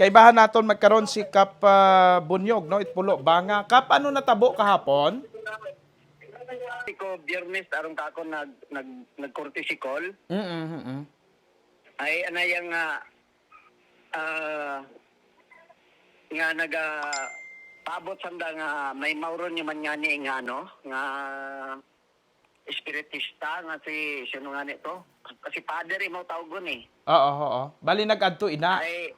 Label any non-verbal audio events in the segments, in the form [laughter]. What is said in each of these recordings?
Kaibahan naton magkaroon si Kap ah, Bunyog, no? Itpulo, banga. Kap, ano natabo kahapon? Si ko biyernes arong ka ako nag nag nagkorte si call Mm-mm. ay anayang nga ah nga naga paabot sanda nga may mauron ni man nga ni nga ano nga espiritista nga si sino nga nito kasi father mo tawgon eh Oo, oo. Bali nag-adto ina. ay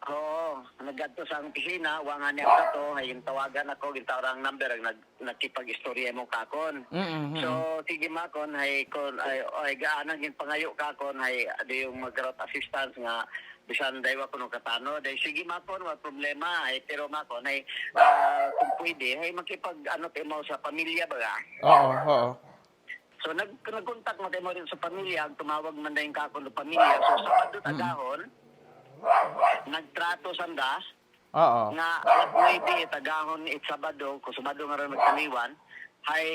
oo nagadto sa opisina wa nga niya to ay yung tawagan ako gintawag ang number nag nagkipag-istorya mo kakon Mm-mm. So, sige makon, ay, kon, ay, ay, gaanan yung pangayo ka kon, ay, ado yung mag-route assistance nga, bisan daywa ko nung katano, day sige makon, wala problema, ay, pero makon, ay, ah, kung pwede, ay, makipag, ano, mo sa pamilya ba? Oo, oo. So, nag, nag-contact mo tayo mo rin sa pamilya, ang tumawag man na yung kakon ng pamilya, so, sabado tagahon, nagtrato sanda, Oo. nga alas 9 tagahon it Sabado, kung Sabado nga rin magtaliwan, ay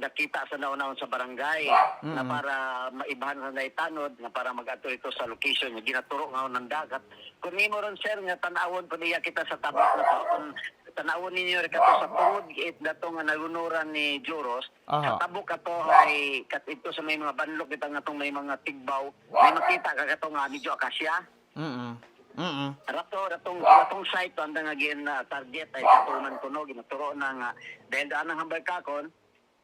nakita sa naunahon sa barangay na para maibahan sa naitanod na para mag-ato ito sa location nga ginaturo nga ng dagat. Kung nimo ron sir nga tanawon pa niya kita sa tabak na kung tanawon ninyo rin kato sa tungod it dato nga nagunuran ni Joros, Aha. sa tabok kato ay kat ito sa may mga banlok kita nga tong may mga tigbaw, may makita ka kato nga medyo akasya. Mm-mm. Mm-mm. Rato, ratong, ratong site, anda nga gin na target ay katuman ko no, ginaturo na nga, dahil daan ng hambal kakon,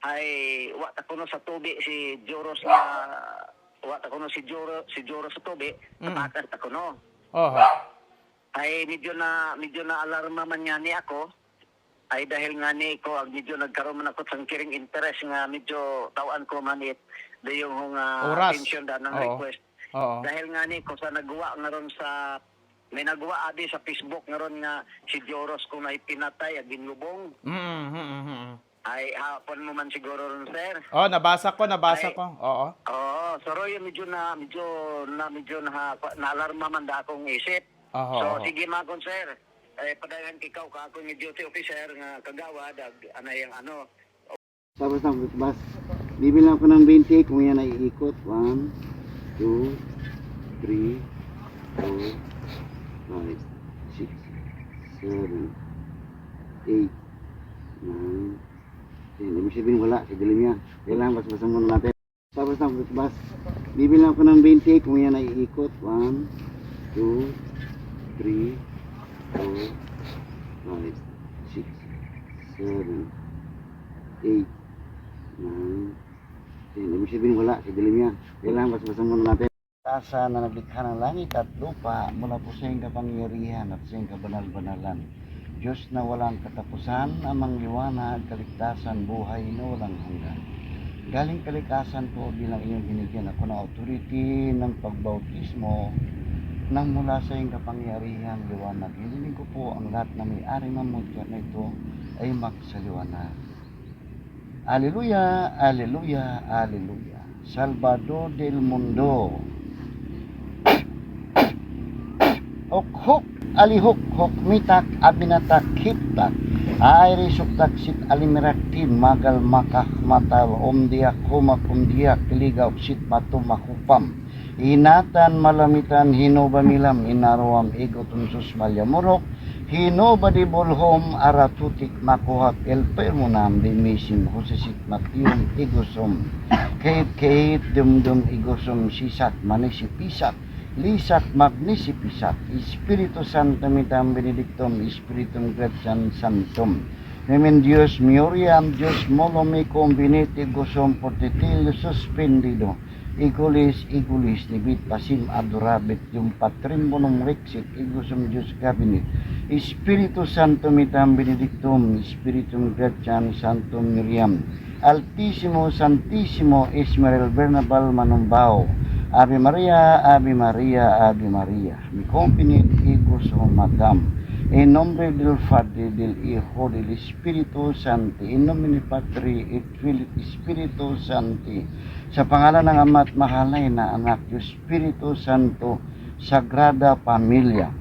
ay wa ta kuno sa tubi si Joros nga, wa ta kuno si Joros, si Joros sa tubi, Mm. tapakan ta kuno. Oo. Ay medyo na, medyo na alarma man nga ni ako, ay dahil nga ni ko, ag medyo nagkaroon man ako sang kiring interest nga medyo tawan ko man it, yung uh, Oras. attention daan ng Oo. request. Oo. Dahil nga ni ko sa nagawa nga ron sa may nagawa adi sa Facebook nga ron nga si Joros kung ay pinatay at ginlubong Mm-mm. Mm-mm. ay hapon mo man siguro ron sir. Oh, nabasa ko, nabasa Ay. ko. Oo. Oo, so Roy, medyo na medyo na medyo na naalarma man da akong isip. Oo. so oo. sige makon sir. Eh padayon ikaw ka ako ni duty officer nga kagawad ag anay ang ano. Tapos na, bas, bibilang ko ng 20 kung yan ay iikot. 1, 2, 3, 4, 5, 6, 7, 8, 9, 10. Ibig sabihin wala, sa dilim yan. Kailangan bas-basan muna natin. Tapos na, bas, bibilang ko ng 20 kung yan ay iikot. 1, 2, 3, 4, 5, 6, 7, 8, 9, 10. Ibig sabihin wala, sa dilim yan. Kailangan bas-basan muna natin. Tasa na naglikha ng langit at lupa mula po sa iyong kapangyarihan at sa iyong kabanal-banalan. Diyos na walang katapusan, amang liwanag, kaligtasan, buhay na walang hanggan. Galing kalikasan po bilang iyong binigyan ako ng authority ng pagbautismo nang mula sa iyong kapangyarihan, liwanag. Hililing ko po ang lahat na may-ari ng mundo na ito ay magsaliwanag. Aleluya, aleluya, aleluya. Salvador del mundo. [coughs] Okhok, alihok, hok, mitak, abinatak, hiptak. Ay risuktak sit alimiraktin, magal makah matal, omdiak, humak, omdiak, kiligaw, sit matu makupam. Inatan malamitan, hino bamilam, inaruam, igotun sus malyamurok, hino badibulhom, aratutik makuhak, elpermunam, dimisim, husisit matium, igusum. Kahit kahit dumdum igusum sisat manisipisat lisat magnisipisat Espiritu Santo mitam benedictum Spiritum Gratiam Santum. Nemen Dios mioriam Dios molome combinete gusum portitil suspendido Igulis, igulis, libit, pasim, adorabit, yung patrimonium rexit, igusum Dios cabinet. Espiritu Santo mitam benedictum, Spiritum Gratiam Santum Miriam. Altissimo, Santissimo, Ismael Bernabal Manumbao. Ave Maria, Ave Maria, Ave Maria. Mi compini ego madam. In nombre del Padre, del Hijo, del Espiritu Santo. In nomine Patri et Filii et Spiritu Santi. Sa pangalan ng Ama at Mahalay na Anak, Espiritu Santo, Sagrada Familia.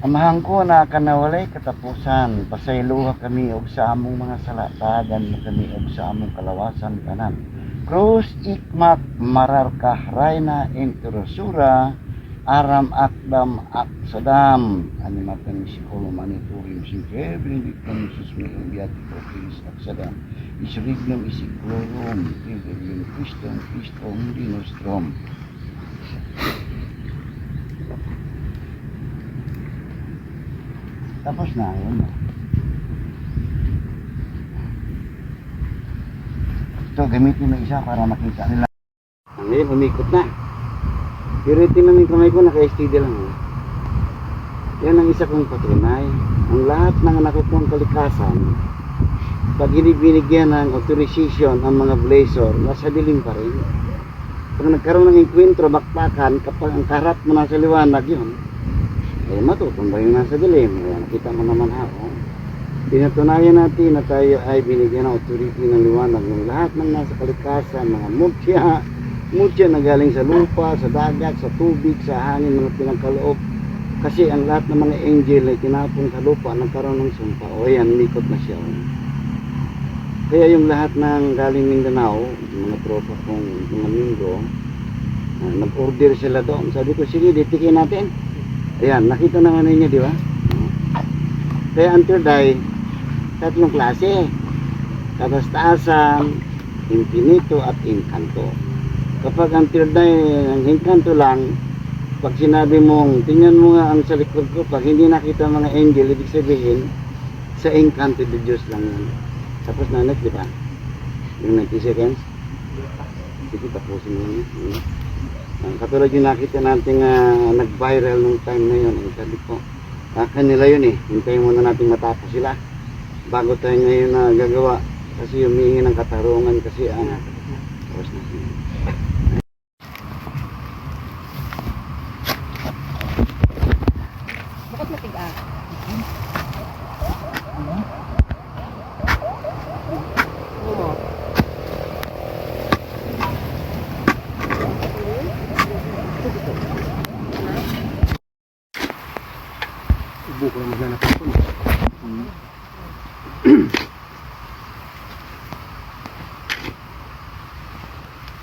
Amahan ko na kanawalay katapusan, pasayluha kami og sa among mga salatagan kami og sa among kalawasan tanan. Cruz ikmat mararkah rayna introsura aram akdam aksadam. Ani matan sikolo maniturim singke benedictum sus me biati profilis aksadam. Isrignum isiklorum fidelium Christum Christum di nostrum Tapos na, yun na. Ito, gamitin mo isa para makita nila. Ngayon, umikot na. Pero ito lang yung kamay ko, naka-STD lang. oh. Yan ang isa kong patunay. Ang lahat ng nakukong kalikasan, pag binigyan ng authorization ang mga blazer, nasa dilim pa rin. Pag nagkaroon ng enkwentro, bakbakan, kapag ang karat mo nasa liwanag yun, eh matutumba yung nasa dilim. Kaya nakita mo naman ha. Pinatunayan natin na tayo ay binigyan ng authority ng liwanag ng lahat ng nasa kalikasan, mga mutya, mutya na galing sa lupa, sa dagat, sa tubig, sa hangin, mga pinagkaloob. Kasi ang lahat ng mga angel ay tinapon sa lupa, nagkaroon ng sumpa. O yan, likot na siya. oh. Kaya yung lahat ng galing Mindanao, mga tropa kong mga minggo, ah, nag-order sila doon. Sabi ko, sige, ditikin natin. Ayan, nakita naman ninyo, di ba? Kaya third eye, tatlong klase. Katastasan, infinito at inkanto. Kapag ang third eye, ang inkanto lang, pag sinabi mong, tingnan mo nga ang sa likod ko, pag hindi nakita mga angel, ibig sabihin, sa inkanto de Diyos lang yan. Tapos na next, di ba? Yung 90 seconds. Sige, tapusin mo yun. Ang katulad yung nakita natin uh, nag-viral nung time na yun, ang sabi ko, ah, kanila yun eh, hintayin muna natin matapos sila bago tayo ngayon na gagawa kasi humingi ng katarungan kasi ang tapos na.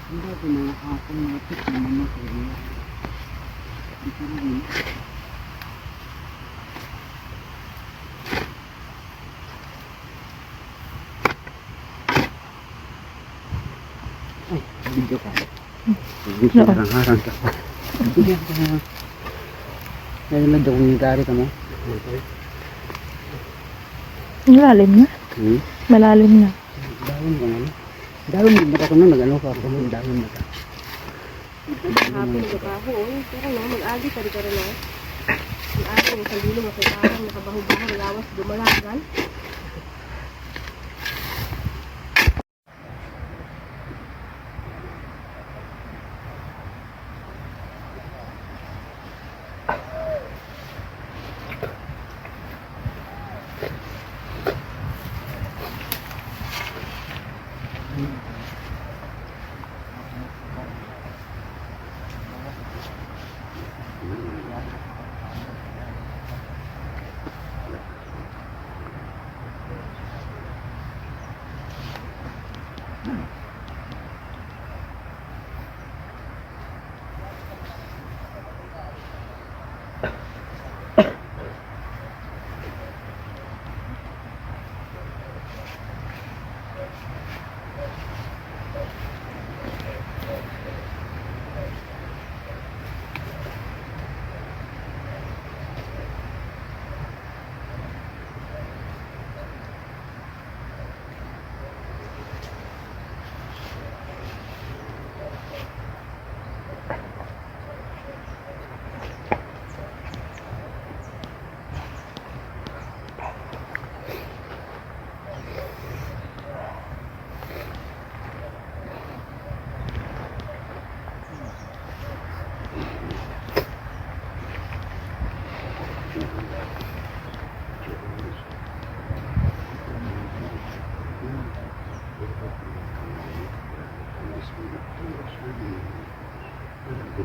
Hindi ko na ako mga tip na mga kaya. Ito rin. Ay, video ka. Video Oo. harang-harang ka pa. Na. Ngayon na daw yung gari ka mo. Malalim na. Hmm? Malalim na. Dahon ka nga. Dahon mo ba ka na nag-ano ka? Dahon dahon na ka. Hapon ka ako. Pero no, mag-agi ka rin ka rin no. Mag-agi mo sa dilo mo sa parang nakabaho-baho lawas dumalagan.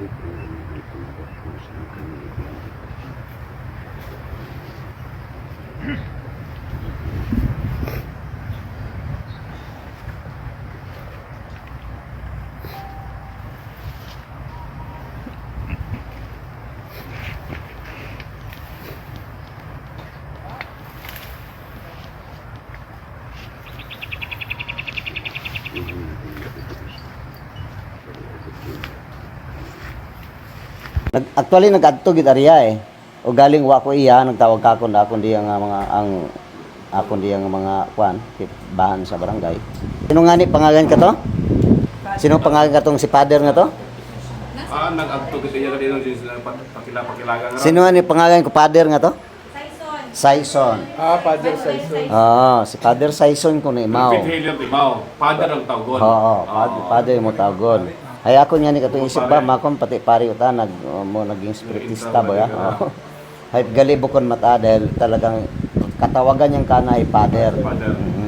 Siyempre po, nandito na po Nag, actually nag-adto gid ariya eh. O galing wa ko iya nagtawag ka kun akon diya nga mga ang akon diya nga mga kwan bahan sa barangay. Sino nga ni pangalan ka to? Sino pangalan ka tong si father nga to? Ah, nag-agto kita niya kanina sa pakila-pakilaga nga. Sino nga ni pangalan ko father nga to? Saison. Ah, Father Saison. Oo, si Father Saison ko na imaw. Pit Haley ang timaw. Father ang tawgon. Oo, father, father mo tawgon. Ay ako niya ni katong isip ba, makon pati pari uta nag uh, mo naging spiritista ba ya? Oo. Ay [laughs] galibo kon mata dahil talagang katawagan niyang kana ay father. Father. Mhm.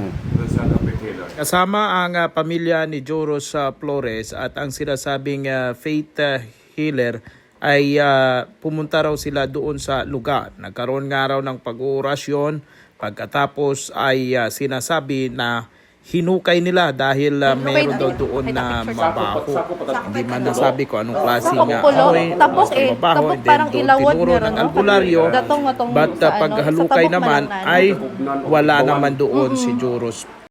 Haley. Kasama ang ah, pamilya ni Joros ah, Flores at ang sinasabing ah, faith ah, healer ay ah, pumunta raw sila doon sa lugar. Nagkaroon nga raw ng pag-uurasyon pagkatapos ay ah, sinasabi na hinukay nila dahil ah, meron daw doon na mabaho. Hindi man nasabi ko anong Tapok nga amoy, Tapos eh, mabaho. then parang doon ilawod tinuro meron, ng albularyo. Datong atong But sa uh, ano, paghalukay tabok naman ay wala naman doon si Joros